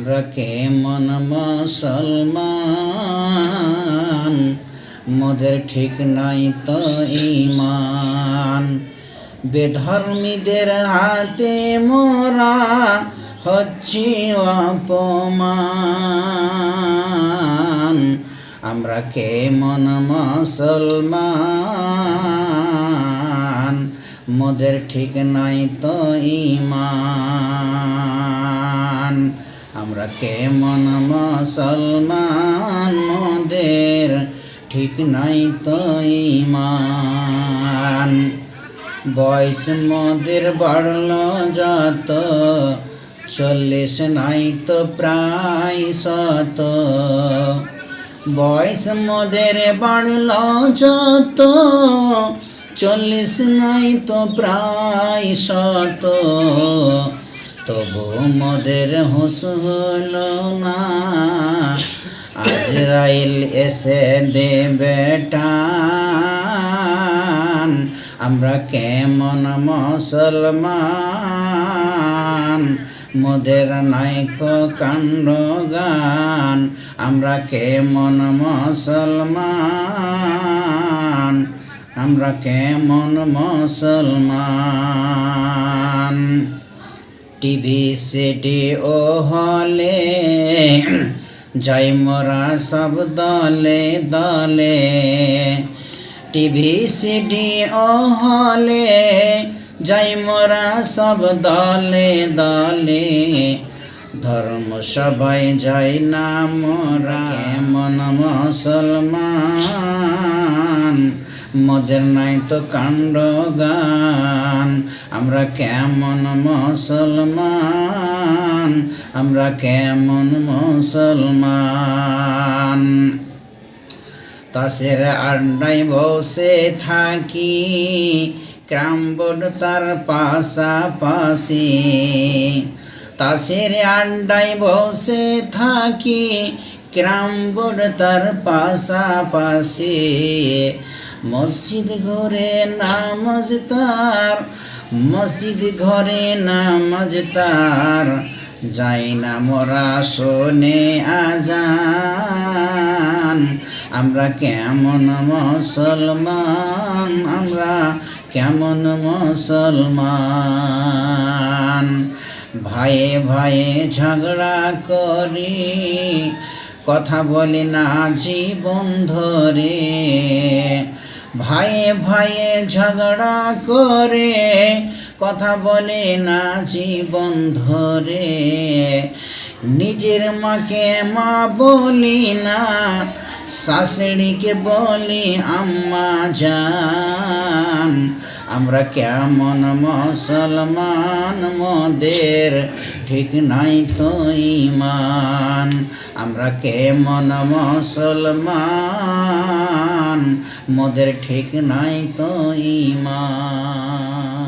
আমরা কে কেমন মুসলমান, মোদের ঠিক নাই তো ইমান বেধর্মীদের হাতে মোরা হচ্ছি অপমান। আমরা কে কেমন মুসলমান, মোদের ঠিক নাই তো ইমান আমরা কেমন মুসলমান মোদের ঠিক নাই তো ইমান বয়স মোদের বাড়ল যত, চল্লিশ নাই তো প্রায় শত। বয়স মোদের বাড়ল যত, চল্লিশ নাই তো প্রায় শত। তবু মোদের হুশ হলো না। আজরাইল এসে দেবে টান। আমরা কেমন মুসলমান? মোদের নাইকো কাণ্ড গান। আমরা কেমন মুসলমান? আমরা কেমন মুসলমান? টিভি সেটি ও হলে যাই মোরা সব দলে দলে। টিভি সিডি ও হলে যাই মোরা সব দলে দলে। ধর্ম সবাই যাই না মোরা মন মুসলমান? মদের নাই তো কাণ্ড গান। আমরা কেমন মুসলমান? আমরা কেমন মুসলমান? তাসের আড্ডায় বসে থাকি ক্রামবোর্ড তার পাশাপাশি। তাসের আড্ডায় বসে থাকি ক্রামবোর্ড তার পাশাপাশি। মসজিদ ঘরে নামাজ তার, মসজিদ ঘরে নামাজ তার। যাই না মোরা শোনে আজান, আমরা কেমন মুসলমান, আমরা কেমন মুসলমান। ভাইয়ে ভাইয়ে ঝগড়া করি, কথা বলি না জীবন ধরে। ভাইয়ে ভাইয়ে ঝগড়া করে, কথা বলে না জীবন ধরে। নিজের মাকে মা বলি না, শাশুড়িকে বলি, আম্মা জান, আমরা কেমন মুসলমান, মোদের ঠিক নাই তো ইমান আমরা কেমন মুসলমান? মোদের ঠিক নাই তো ইমান।